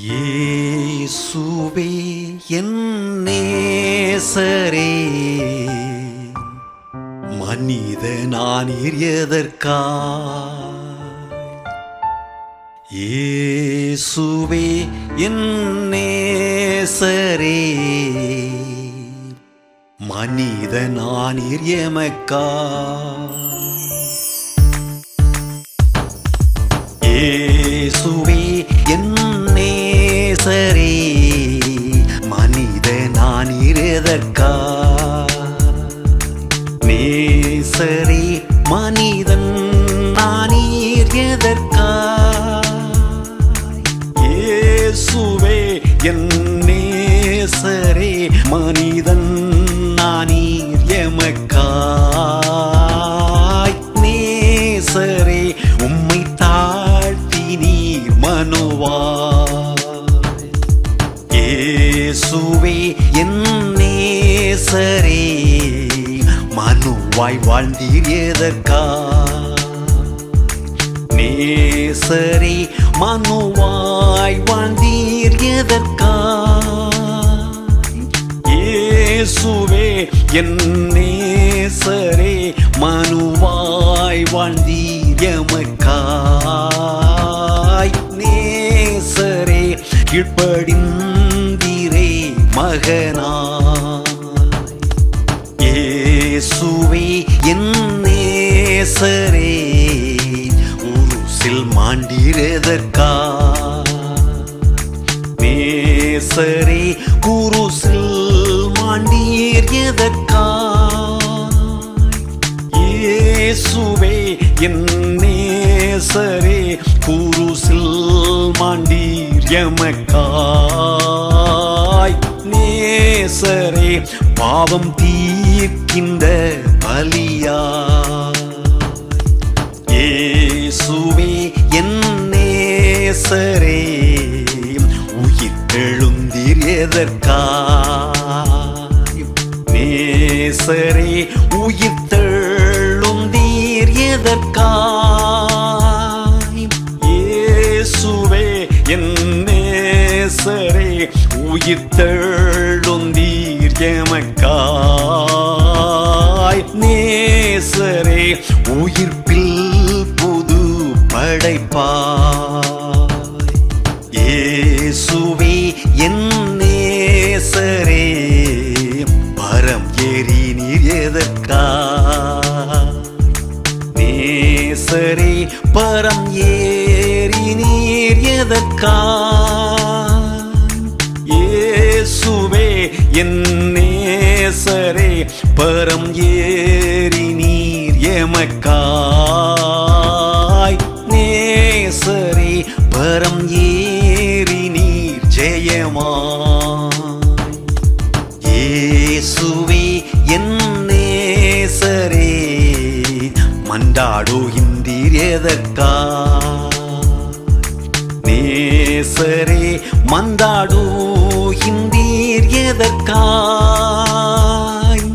இயேசுவே என் நேசரே. மனித நான் எதற்கா இயேசுவே என் நேசரே. மனித நான் எமக்கா இயேசுவே நேசரே மனித நான் இருதற்கா? நேசரே மனிதன் நான் எதற்கா? இயேசுவே என் இயேசுவே என் நேசரே மனுவாய் வாழ்ந்தீர் எதற்கா? நேசரே மனுவாய் வாழ்ந்தீர் எதற்கா? இயேசுவே என் நேசரே மனுவாய் வாழ்ந்தீர் எமக்காய். நேசரே கீழ்ப்படிந்தீரே மகனாய். இயேசுவே என் நேசரே உருசில் மாண்டிரதற்கா நேசரே குருசில் மாண்டீர் எதற்கா இயேசுவே என் நேசரே குருசில் மாண்டீர் எமக்கா எமக்காய் நேசரே பாவம் தீர்க்கின்ற பலியா? ஏசுவே என் நேசரே உயிர் எழுந்தீர் எதற்காய்? நேசரே உயிர் தெழுந்தீர் எதற்காய்? ஏசுவே என் உயிர் தெழுந்தீர் எமக்காய். நேசரே உயிர்ப்பில் புது படைப்பாய். ஏசுவே என் நேசரே பரம் ஏறி நீர் எதற்கா நேசரே பரம் ஏறி நீர் எதற்கா என் நேசரே பரம் ஏறி நீர் எமக்காய். நேசரே பரம் ஏறி நீர் ஜெயமாய். இயேசுவே என் நேசரே மண்டாடுகின்றீர் எதற்கா மந்தாடுகின்றீர் எதற்காய்?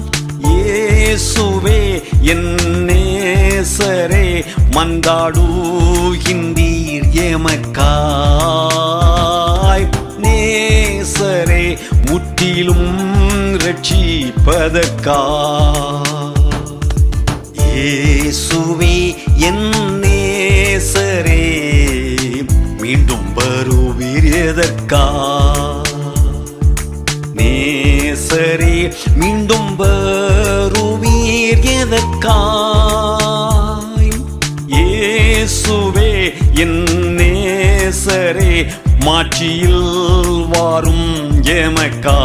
இயேசுவே என் நேசரே மந்தாடுகின்றீர் எமக்காய்? நேசரே முற்றிலும் ரட்சிப்பதற்காய். இயேசுவே என் நேசரே மீண்டும் வருவீர் எதற்கா? நேசரே மீண்டும் வருவீர் எதற்காய்? ஏசுவே என் நேசரே மாட்சியில் வாரும் எமக்கா?